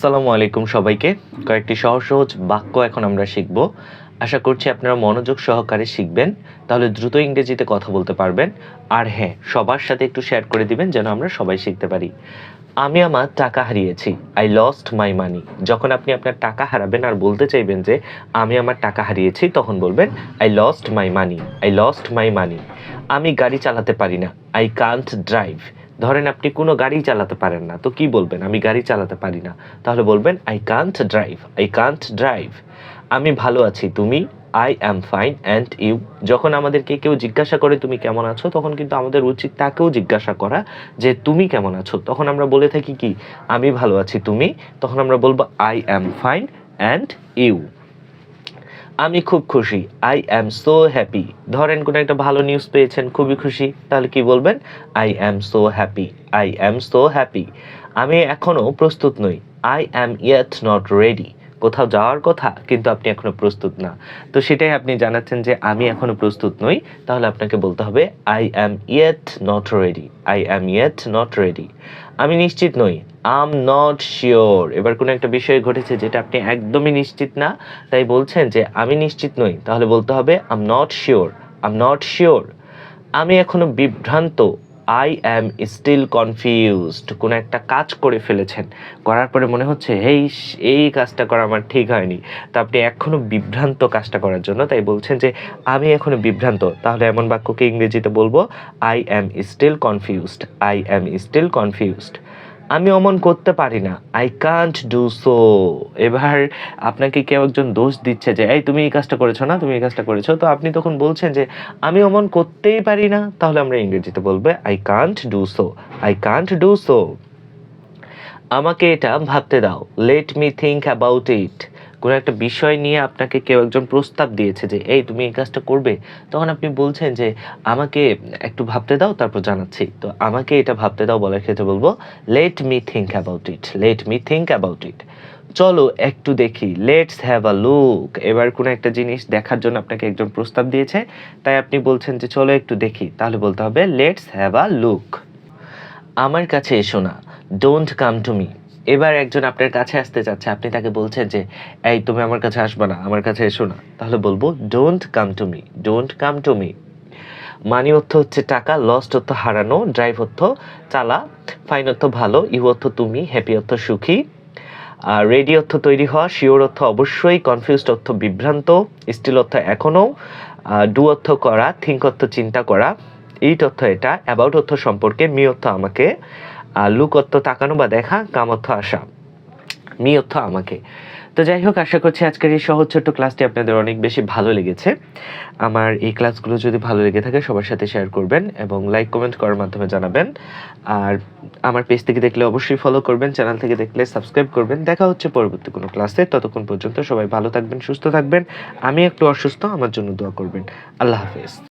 আসসালামু আলাইকুম সবাইকে। কয়েকটি সহজ সহজ বাক্য এখন আমরা শিখব। আশা করছি আপনারা মনোযোগ সহকারে শিখবেন। তাহলে দ্রুত ইংরেজিতে কথা বলতে পারবেন। আর হ্যাঁ সবার সাথে একটু শেয়ার করে দিবেন যেন আমরা সবাই শিখতে পারি। আমি আমার টাকা হারিয়েছি। আই লস্ট মাই মানি যখন আপনি আপনার টাকা হারাবেন আর বলতে চাইবেন যে, আমি আমার টাকা হারিয়েছি, তখন বলবেন I lost my money I lost my money আমি গাড়ি চালাতে পারি না। আই কান্ট ড্রাইভ ধরেন আপনি কোনো গাড়ি চালাতে পারেন না, তো কি বলবেন? আমি গাড়ি চালাতে পারি না। তাহলে বলবেন I can't drive I can't drive আমি ভালো আছি, তুমি I am fine and you যখন আমাদেরকে কেউ জিজ্ঞাসা করে, তুমি কেমন আছো? তখন কিন্তু আমাদের উচিত তাকেও জিজ্ঞাসা করা যে, তুমি কেমন আছো? তখন আমরা বলে থাকি কি? আমি ভালো আছি, তুমি? তখন আমরা বলব I am fine and you আমি খুব খুশি। আই অ্যাম সো হ্যাপি ধরেন কোনো একটা ভালো নিউজ পেয়েছেন, খুবই খুশি। তাহলে কি বলবেন? I am so happy I am so happy আমি এখনও প্রস্তুত নই। I am yet not ready কোথাও যাওয়ার কথা, কিন্তু আপনি এখনও প্রস্তুত না। তো সেটাই আপনি জানাচ্ছেন যে আমি এখনও প্রস্তুত নই। তাহলে আপনাকে বলতে হবে I am yet not ready I am yet not ready আমি নিশ্চিত নই। আম নট শিওর এবার কোনো একটা বিষয় ঘটেছে যেটা আপনি একদমই নিশ্চিত না, তাই বলছেন যে, আমি নিশ্চিত নই। তাহলে বলতে হবে am not sure am not sure আমি এখনও বিভ্রান্ত। আই অ্যাম স্টিল কনফিউজড কোনো একটা কাজ করে ফেলেছেন। করার পরে মনে হচ্ছে এই এই কাজটা করা আমার ঠিক হয়নি। তো আপনি এখনও বিভ্রান্ত কাজটা করার জন্য তাই বলছেন যে, আমি এখনও বিভ্রান্ত। তাহলে এমন বাক্যকে ইংরেজিতে বলব I am still confused I am still confused আমি অমন করতে পারি না। আই কান্ট ডু সো এবার আপনাকে কেউ একজন দোষ দিচ্ছে যে, এই, তুমি এই কাজটা করেছ না, তুমি এই কাজটা করেছ। তো আপনি তখন বলছেন যে, আমি অমন করতেই পারি না। তাহলে আমরা ইংরেজিতে বলবে I can't do so I can't do so আমাকে এটা ভাবতে দাও। Let me think about it কোনো একটা বিষয় নিয়ে আপনাকে কেউ একজন প্রস্তাব দিয়েছে যে, এই, তুমি এই কাজটা করবে? তখন আপনি বলছেন যে, আমাকে একটু ভাবতে দাও, তারপর জানাচ্ছি। তো আমাকে এটা ভাবতে দাও বলার ক্ষেত্রে বলব let me think about it let me think about it চলো একটু দেখি লেটস হ্যাভ আ লুক এবার কোনো একটা জিনিস দেখার জন্য আপনাকে একজন প্রস্তাব দিয়েছে, তাই আপনি বলছেন যে, চলো একটু দেখি। তাহলে বলতে হবে লেটস হ্যাভ আ লুক আমার কাছে এসো না ডোন্ট কাম টু মি এবার একজন আপনার কাছে আসতে চাচ্ছে, আপনি তাকে বলছেন যে, এই, তুমি আমার কাছে আসবে না, আমার কাছে এসো না। তাহলে বলব don't come to me don't come to me money অর্থ হচ্ছে টাকা লস্ট অর্থ হারানো ড্রাইভ অর্থ চালা ফাইন অর্থ ভালো ইউ অর্থ তুমি হ্যাপি অর্থ সুখী। আর রেডি অর্থ তৈরি হওয়া শিওর অর্থ অবশ্যই কনফিউজড অর্থ বিভ্রান্ত স্টিল অর্থ এখনও ডু অর্থ করা থিঙ্ক অর্থ চিন্তা করা ইট অর্থ এটা অ্যাবাউট অর্থ সম্পর্কে মি অর্থ আমাকে। আর লুক অর্থ তাকানো বা দেখা কাম অর্থ আসা। অর্থ আমাকে। তো যাই হোক, আশা করছি আজকের এই সহজ ছোট্ট ক্লাসটি আপনাদের অনেক বেশি ভালো লেগেছে। আমার এই ক্লাসগুলো যদি ভালো লেগে থাকে, সবার সাথে শেয়ার করবেন এবং লাইক, কমেন্ট করার মাধ্যমে জানাবেন। আর আমার পেজ থেকে দেখলে অবশ্যই ফলো করবেন চ্যানেল থেকে দেখলে সাবস্ক্রাইব করবেন। দেখা হচ্ছে পরবর্তী কোনো ক্লাসে। ততক্ষণ পর্যন্ত সবাই ভালো থাকবেন, সুস্থ থাকবেন। আমি একটু অসুস্থ, আমার জন্য দোয়া করবেন। আল্লাহ হাফেজ।